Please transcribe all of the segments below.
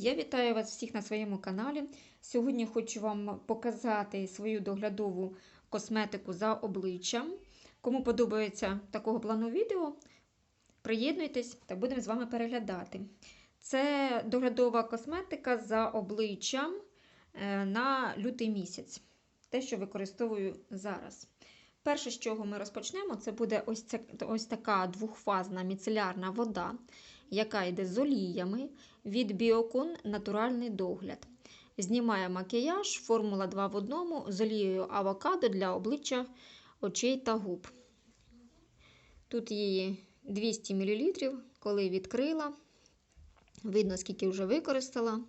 Я вітаю вас всіх на своєму каналі. Сьогодні хочу вам показати свою доглядову косметику за обличчям. Кому подобається такого плану відео, приєднуйтесь та будемо з вами переглядати. Це доглядова косметика за обличчям е, на лютий місяць. Те, що використовую зараз. Перше, з чого ми розпочнемо, це буде ось, ця, ось така двохфазна міцелярна вода, яка йде з оліями від Біокон Натуральний догляд. Знімає макіяж, формула 2 в одному з олією авокадо для обличчя, очей та губ. Тут її 200 мл, коли відкрила. Видно, скільки вже використала.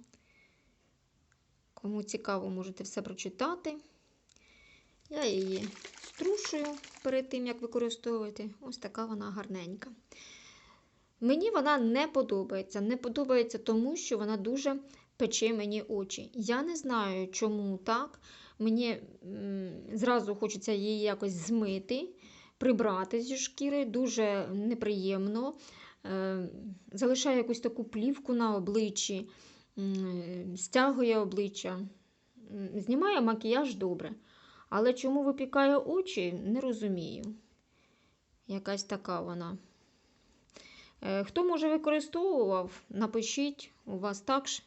Кому цікаво, можете все прочитати. Я її струшую перед тим, як використовувати. Ось така вона гарненька. Мені вона не подобається. Не подобається тому, що вона дуже пече мені очі. Я не знаю, чому так. Мені зразу хочеться її якось змити, прибрати зі шкіри. Дуже неприємно. Е, залишає якусь таку плівку на обличчі, стягує обличчя. Знімає макіяж добре. Але чому випікає очі, не розумію. Якась така вона. Е, Хто може використовував, напишіть, у вас так ж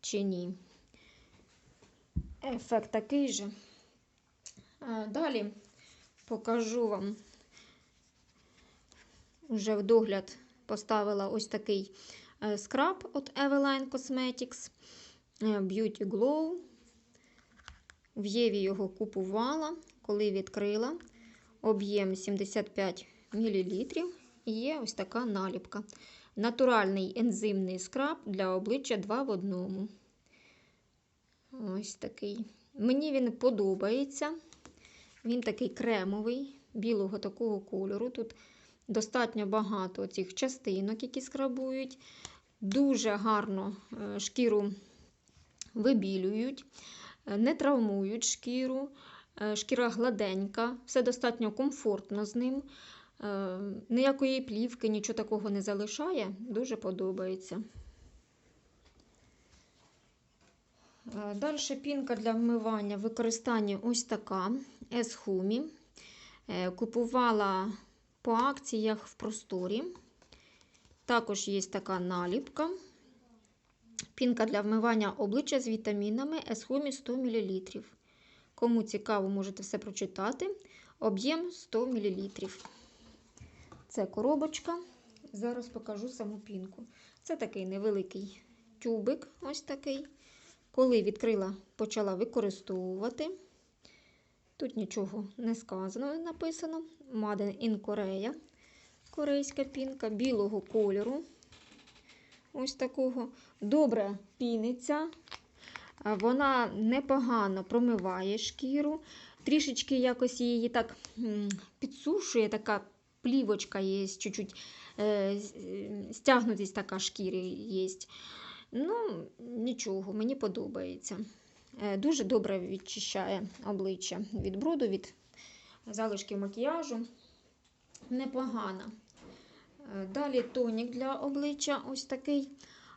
чи ні. Ефект такий же. Е, Далі покажу вам. Вже в догляд поставила ось такий е, скраб від Eveline Cosmetics Beauty Glow. В Єві його купувала, коли відкрила. Об'єм 75 мл. Є ось така наліпка. Натуральний ензимний скраб для обличчя 2 в одному. Ось такий. Мені він подобається. Він такий кремовий, білого такого кольору. Тут достатньо багато цих частинок, які скрабують. Дуже гарно е, шкіру вибілюють, е, не травмують шкіру. Е, Шкіра гладенька, все достатньо комфортно з ним. Е, Ніякої плівки, нічого такого не залишає. Дуже подобається. Далі пінка для вмивання в використанні ось така Есхумі. Купувала по акціях в просторі. Також є така наліпка. Пінка для вмивання обличчя з вітамінами Есхумі 100 мл. Кому цікаво, можете все прочитати. Об'єм 100 мл. Це коробочка. Зараз покажу саму пінку. Це такий невеликий тюбик, ось такий. Коли відкрила, почала використовувати. Тут нічого не сказано, не написано. Made in Korea. Корейська пінка білого кольору. Ось такого. Добре піниться. Вона непогано промиває шкіру. Трішечки якось її так підсушує, така плівочка є, чуть-чуть е, стягнутість така шкіри є. Ну, нічого, мені подобається. Е, дуже добре відчищає обличчя від бруду, від залишків макіяжу. Непогано. Е, Далі тонік для обличчя ось такий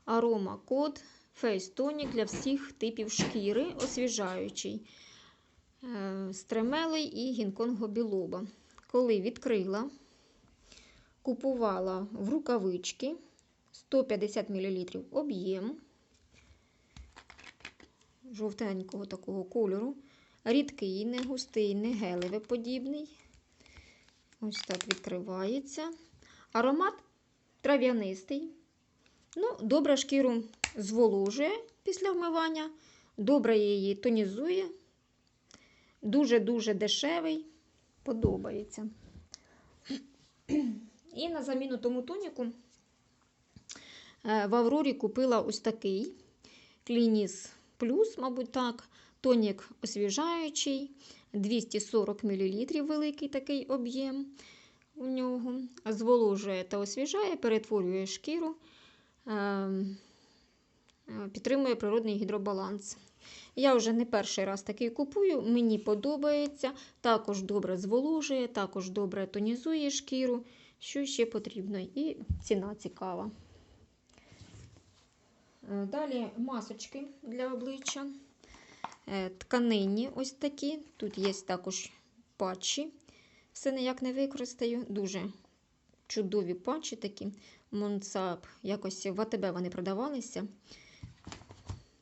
арома код. Фейс тонік для всіх типів шкіри, освіжаючий, стремелий і гінконго білоба. Коли відкрила, купувала в рукавички 150 мл об'єм жовтенького такого кольору. Рідкий, не густий, не гелеве подібний. Ось так відкривається. Аромат трав'янистий. Ну, добре шкіру зволожує після вмивання, добре її тонізує. Дуже-дуже дешевий, подобається. І на заміну тому тоніку в Аврорі купила ось такий Клініс Плюс, мабуть, так. Тонік освіжаючий, 240 мл великий такий об'єм у нього. Зволожує та освіжає, перетворює шкіру, підтримує природний гідробаланс. Я вже не перший раз такий купую, мені подобається, також добре зволожує, також добре тонізує шкіру, що ще потрібно, і ціна цікава. Е, Далі масочки для обличчя. Е, Тканинні ось такі. Тут є також патчі. Все ніяк не використаю. Дуже чудові патчі такі. Монцап. Якось в АТБ вони продавалися.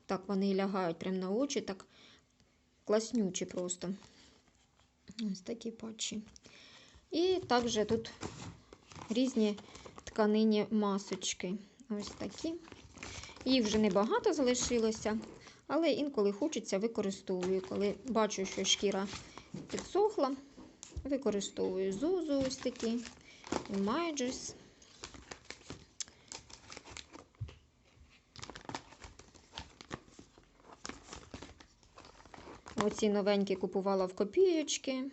Так вони лягають прямо на очі, так класнючі просто. Ось такі патчі. І також тут різні тканині масочки. Ось такі. Їх вже небагато залишилося, але інколи хочеться використовую. Коли бачу, що шкіра підсохла, використовую зозу ось такі, Майджес. Оці новенькі купувала в копійочки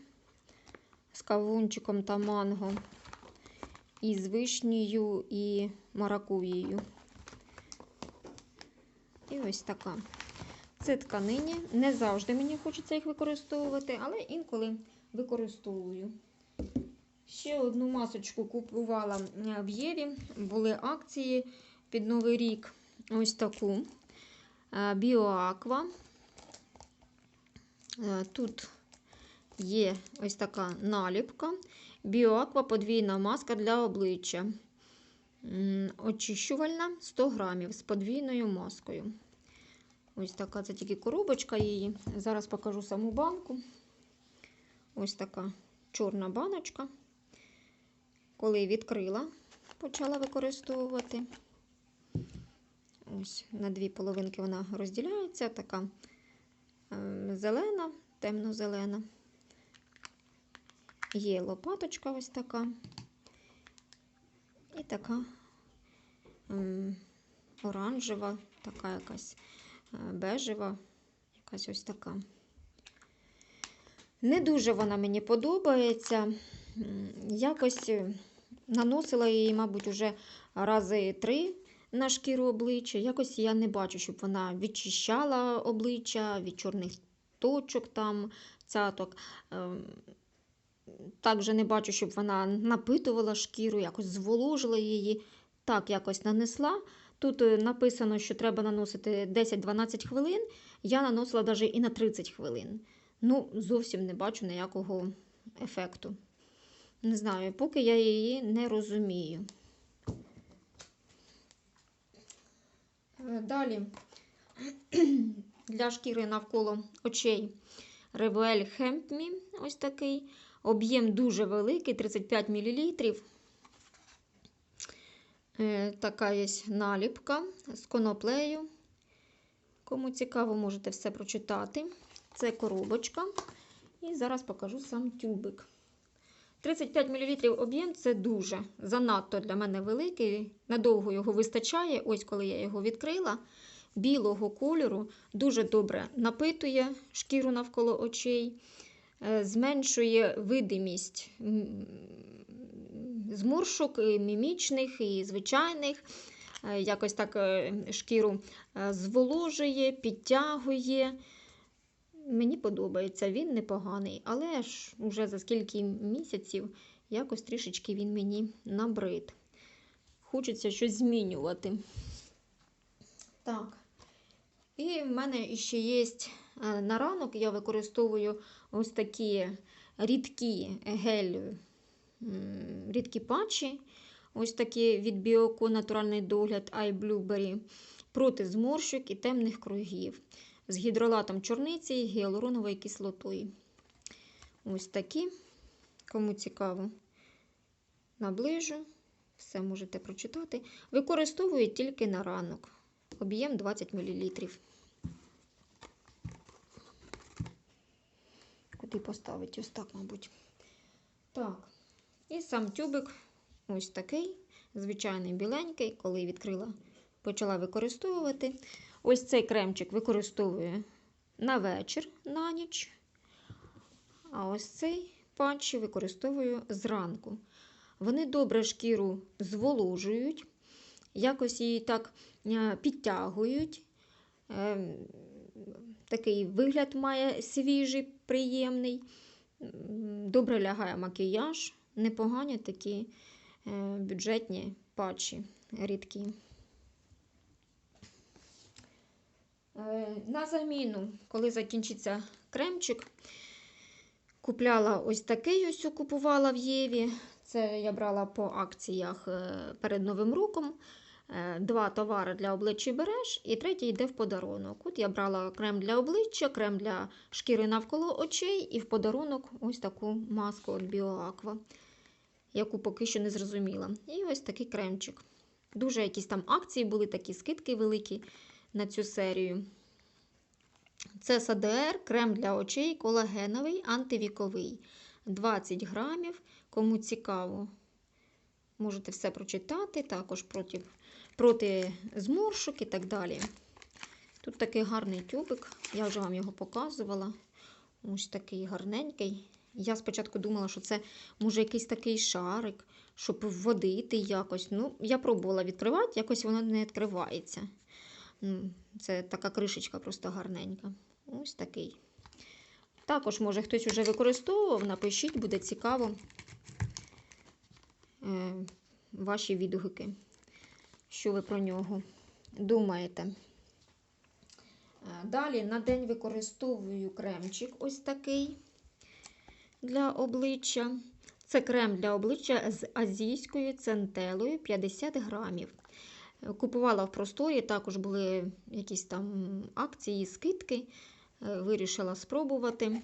з кавунчиком та манго, і з вишнею, і маракуєю. І ось така. Це тканині. Не завжди мені хочеться їх використовувати, але інколи використовую. Ще одну масочку купувала е, в Єві. Були акції під Новий рік. Ось таку. Е, Біоаква. Е, Тут є ось така наліпка. Біоаква подвійна маска для обличчя. Очищувальна 100 грамів з подвійною маскою. Ось така це тільки коробочка її. Зараз покажу саму банку. Ось така чорна баночка. Коли відкрила, почала використовувати. Ось на дві половинки вона розділяється. Така е, зелена, темно-зелена. Є лопаточка ось така. І така оранжева, така якась е, бежева, якась ось така. Не дуже вона мені подобається. Якось е, наносила її, мабуть, уже рази три на шкіру обличчя. Якось я не бачу, щоб вона відчищала обличчя від чорних точок, там, цяток. Також не бачу, щоб вона напитувала шкіру, якось зволожила її. Так, якось нанесла. Тут е, написано, що треба наносити 10-12 хвилин. Я наносила навіть і на 30 хвилин. Ну, зовсім не бачу ніякого ефекту. Не знаю, поки я її не розумію. Е, Далі для шкіри навколо очей Ревуель Хемпмі, ось такий. Об'єм дуже великий, 35 мл. Е, Така є наліпка з коноплею. Кому цікаво, можете все прочитати. Це коробочка. І зараз покажу сам тюбик. 35 мл об'єм це дуже занадто для мене великий. Надовго його вистачає. Ось коли я його відкрила. Білого кольору дуже добре напитує шкіру навколо очей, зменшує видимість зморшок і мімічних і звичайних. Е, Якось так е, шкіру е, зволожує, підтягує. Мені подобається, він непоганий, але ж уже за скільки місяців якось трішечки він мені набрид. Хочеться щось змінювати. Так. І в мене ще є е, на ранок, я використовую ось такі рідкі гель, рідкі патчі. Ось такі від Біоко натуральний догляд Eye Blueberry проти зморщок і темних кругів з гідролатом чорниці і гіалуроновою кислотою. Ось такі, кому цікаво, наближу. Все можете прочитати. Використовую тільки на ранок. Об'єм 20 мл. Куди поставити? Ось так, мабуть. Так. І сам тюбик ось такий, звичайний біленький, коли відкрила, почала використовувати. Ось цей кремчик використовую на вечір, на ніч. А ось цей патчі використовую зранку. Вони добре шкіру зволожують, якось її так е, підтягують. Е, Такий вигляд має свіжий, приємний. Добре лягає макіяж, непогані такі е, бюджетні патчі рідкі. На заміну, коли закінчиться кремчик, купляла ось такий ось купувала в Єві. Це я брала по акціях е, перед Новим роком. Е, Два товари для обличчя береш, і третій йде в подарунок. От я брала крем для обличчя, крем для шкіри навколо очей, і в подарунок ось таку маску від BioAqua, яку поки що не зрозуміла. І ось такий кремчик. Дуже якісь там акції були, такі скидки великі на цю серію. Це САДР, крем для очей, колагеновий, антивіковий. 20 грамів. Кому цікаво, можете все прочитати, також проти, проти зморшок і так далі. Тут такий гарний тюбик, я вже вам його показувала. Ось такий гарненький. Я спочатку думала, що це може якийсь такий шарик, щоб вводити якось. Ну, я пробувала відкривати, якось воно не відкривається. Це така кришечка просто гарненька. Ось такий. Також, може, хтось вже використовував, напишіть, буде цікаво е, ваші відгуки, що ви про нього думаєте. Е, Далі на день використовую кремчик ось такий для обличчя. Це крем для обличчя з азійською центелою 50 грамів. Е, Купувала в просторі, також були якісь там акції, скидки. Е, Вирішила спробувати.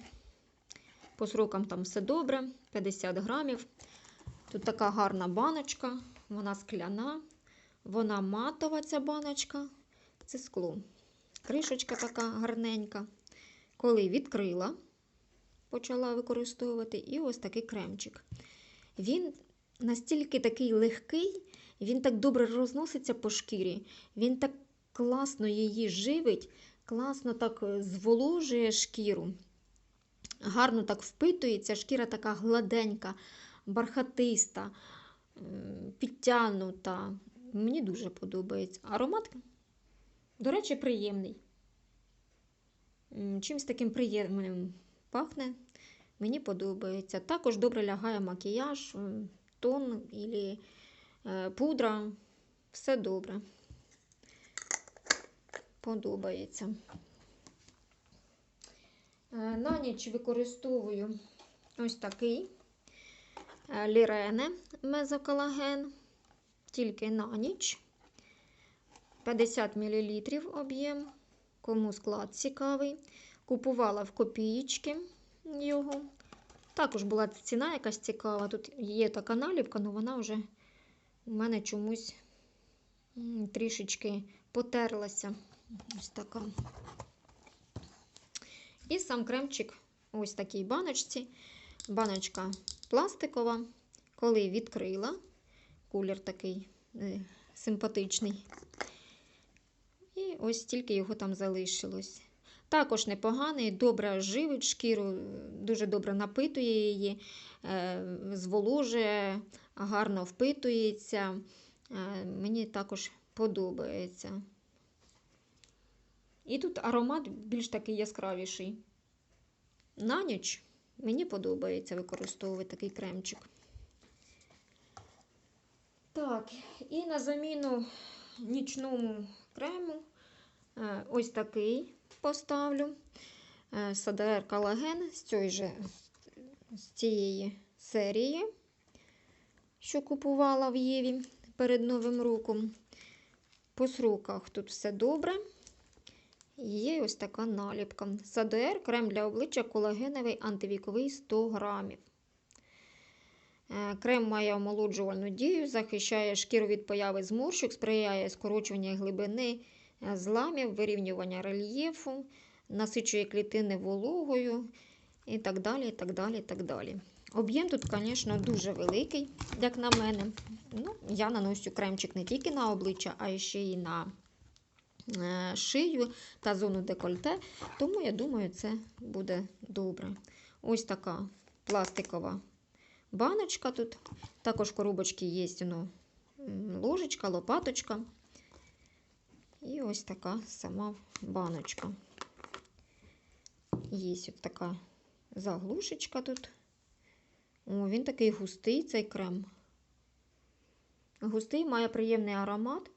По срокам там все добре, 50 грамів. Тут така гарна баночка, вона скляна, вона матова ця баночка, це скло. Кришечка така гарненька. Коли відкрила, почала використовувати, і ось такий кремчик. Він настільки такий легкий, він так добре розноситься по шкірі, він так класно її живить, класно так е, зволожує шкіру. Гарно так впитується, шкіра така гладенька, бархатиста, підтягнута. Мені дуже подобається. Аромат, до речі, приємний. Чимось таким приємним пахне. Мені подобається. Також добре лягає макіяж, тон і пудра. Все добре. Подобається. Е, На ніч використовую ось такий е, лірене мезоколаген, тільки на ніч. 50 мл об'єм, кому склад цікавий. Купувала в копієчки його. Також була ціна якась цікава. Тут є така наліпка, але вона вже у мене чомусь трішечки потерлася. Ось така. І сам кремчик ось такій баночці. Баночка пластикова. Коли відкрила, колір такий е, симпатичний. І ось стільки його там залишилось. Також непоганий, добре живить шкіру, дуже добре напитує її, е, зволожує, гарно впитується. Е, Мені також подобається. І тут аромат більш такий яскравіший. На ніч мені подобається використовувати такий кремчик. Так, і на заміну нічному крему е, ось такий поставлю. Е, СДР колаген з цієї, же, з цієї серії, що купувала в Єві перед Новим роком. По сроках тут все добре. Є ось така наліпка. САДР крем для обличчя колагеновий антивіковий 100 грамів. Е, Крем має омолоджувальну дію, захищає шкіру від появи зморщок, сприяє скорочуванню глибини е, зламів, вирівнювання рельєфу, насичує клітини вологою і так далі. і так далі, і так далі. Об'єм тут, звісно, дуже великий, як на мене. Ну, Я наношу кремчик не тільки на обличчя, а ще й на е, шию та зону декольте. Тому я думаю, це буде добре. Ось така пластикова баночка тут. Також в коробочці є ну, ложечка, лопаточка. І ось така сама баночка. Є ось така заглушечка тут. О, він такий густий, цей крем. Густий, має приємний аромат.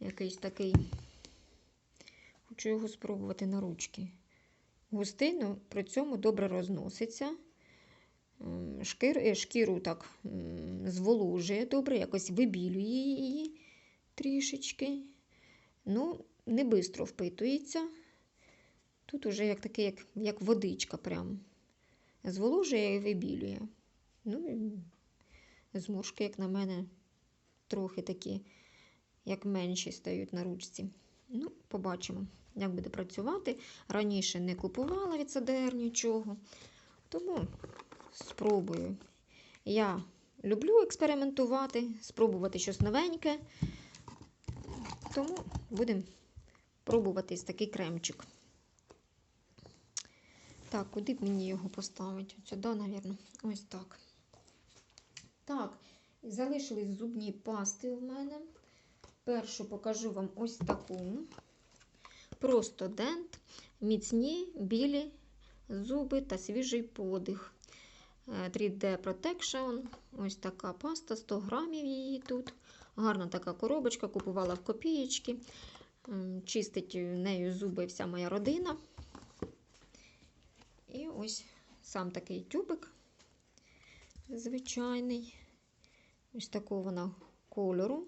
Якийсь такий. хочу його спробувати на ручки. Густину при цьому добре розноситься. Шкір, е, шкіру так зволожує добре, якось вибілює її трішечки. Ну, не бистро впитується. Тут уже як таке, як, як водичка прям. Зволожує і вибілює. Ну, і зморшки, як на мене, трохи такі, як менші стають на ручці. Ну, побачимо, як буде працювати. Раніше не купувала від СДР нічого, тому спробую. Я люблю експериментувати, спробувати щось новеньке. Тому будемо пробувати такий кремчик. Так, куди б мені його поставити? Сюди, мабуть. Ось так. Так, залишились зубні пасти у мене. Першу покажу вам ось таку. Просто дент, міцні, білі зуби та свіжий подих. Е, 3D Protection. Ось така паста, 100 грамів її тут. Гарна така коробочка, купувала в копієчки. Чистить нею зуби вся моя родина. І ось сам такий тюбик звичайний. Ось такого вона кольору.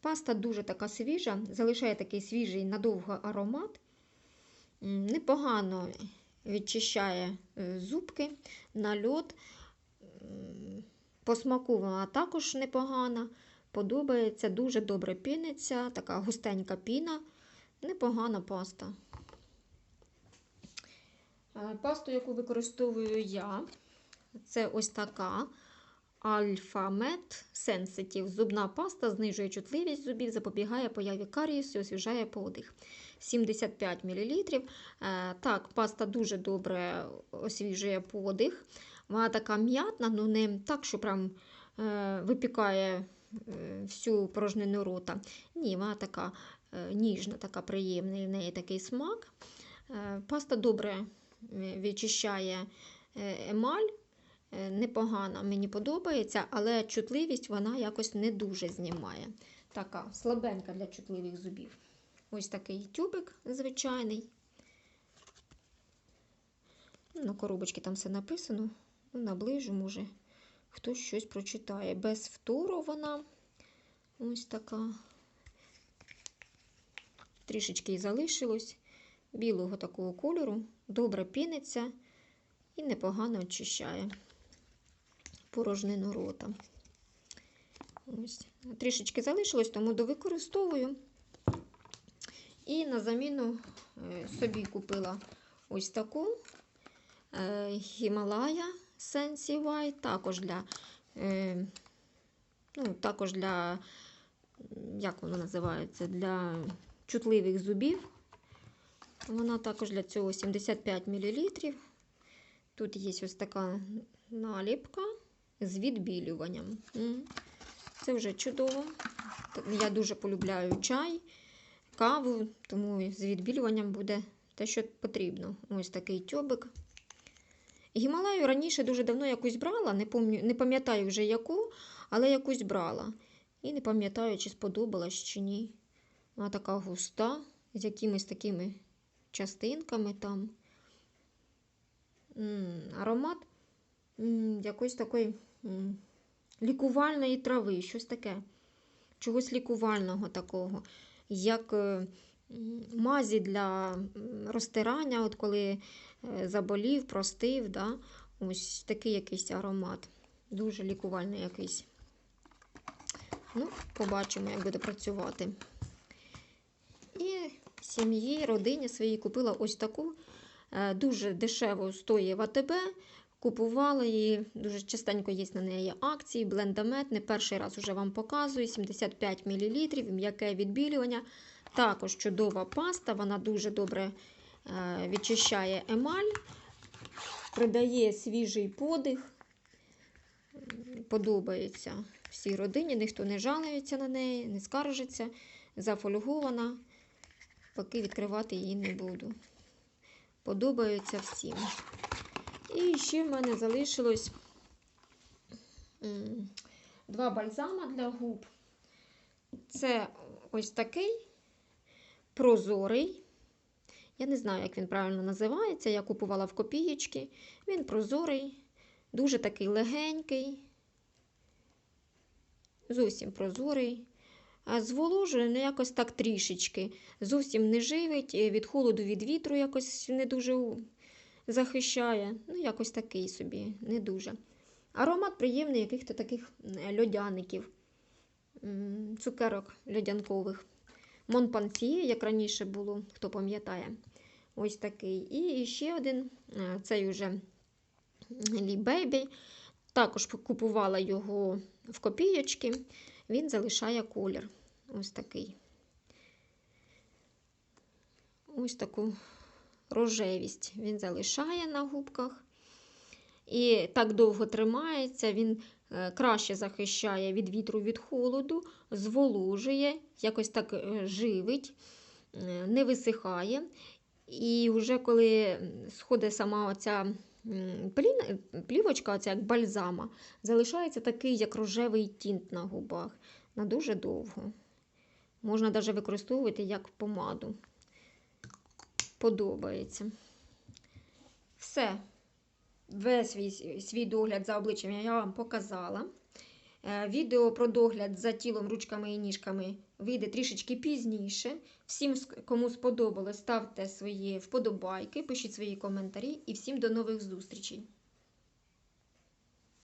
Паста дуже така свіжа, залишає такий свіжий надовго аромат. Непогано відчищає е, зубки, нальот. По смаку вона також непогана. Подобається, дуже добре піниться, така густенька піна. Непогана паста. Е, Пасту, яку використовую я, це ось така Med Sensitive. Зубна паста знижує чутливість зубів, запобігає появі карієсу, освіжає подих. 75 мл. Е, Так, паста дуже добре освіжує подих. Вона така м'ятна, ну не так, що прям е, випікає е, всю порожнину рота. Ні, вона така ніжна, така приємна, в неї такий смак. Паста добре відчищає емаль. Е, Непогана, мені подобається, але чутливість вона якось не дуже знімає. Така слабенька для чутливих зубів. Ось такий тюбик звичайний. Ну, На коробочці там все написано. Ну, наближу, може, хтось щось прочитає. Без втору вона ось така. Трішечки і залишилось. Білого такого кольору. Добре піниться і непогано очищає порожнину рота. Ось. Трішечки залишилось, тому довикористовую. І на заміну е, собі купила ось таку е, Himalaya Sensi White, також для, е, ну, також для, як воно називається, для чутливих зубів. Вона також для цього 75 мл. Тут є ось така наліпка з відбілюванням. Це вже чудово. Я дуже полюбляю чай, каву, тому з відбілюванням буде те, що потрібно. Ось такий тьобик. Гімалаю раніше дуже давно якусь брала, не, пам'ятаю вже яку, але якусь брала. І не пам'ятаю, чи сподобалась, чи ні. Вона така густа, з якимись такими частинками там. Аромат такої м, лікувальної трави, щось таке. Чогось лікувального такого. Як е, мазі для розтирання, от коли е, заболів, простив. Да? Ось такий якийсь аромат. Дуже лікувальний якийсь. Ну, побачимо, як буде працювати. І сім'ї, родині своїй купила ось таку е, дуже дешево стоїть в АТБ. Купувала її, дуже частенько є на неї акції, блендамет. Не перший раз уже вам показую. 75 мл, м'яке відбілювання. Також чудова паста, вона дуже добре е, відчищає емаль, придає свіжий подих. Подобається всій родині, ніхто не жалується на неї, не скаржиться, зафольгована. Поки відкривати її не буду. Подобається всім. І ще в мене залишилось два бальзама для губ. Це ось такий прозорий. Я не знаю, як він правильно називається. Я купувала в копієчки. Він прозорий, дуже такий легенький, зовсім прозорий. А зволожує ну, якось так трішечки. Зовсім не живить, від холоду, від вітру якось не дуже захищає. Ну, якось такий собі, не дуже. Аромат приємний яких-то таких льодяників, цукерок льодянкових. Монпансьє, як раніше було, хто пам'ятає. Ось такий. І ще один, е, цей уже Бейбі. Також купувала його в копійочки. Він залишає колір. Ось такий. Ось таку рожевість він залишає на губках. І так довго тримається, він е, краще захищає від вітру, від холоду, зволожує, якось так е, живить, е, не висихає. І вже коли сходить сама оця плівочка, оця як бальзама, залишається такий, як рожевий тінт на губах на дуже довго. Можна навіть використовувати як помаду. Подобається. Все. Весь свій, свій догляд за обличчям я вам показала. Е, Відео про догляд за тілом, ручками і ніжками вийде трішечки пізніше. Всім, кому сподобалось, ставте свої вподобайки, пишіть свої коментарі і всім до нових зустрічей.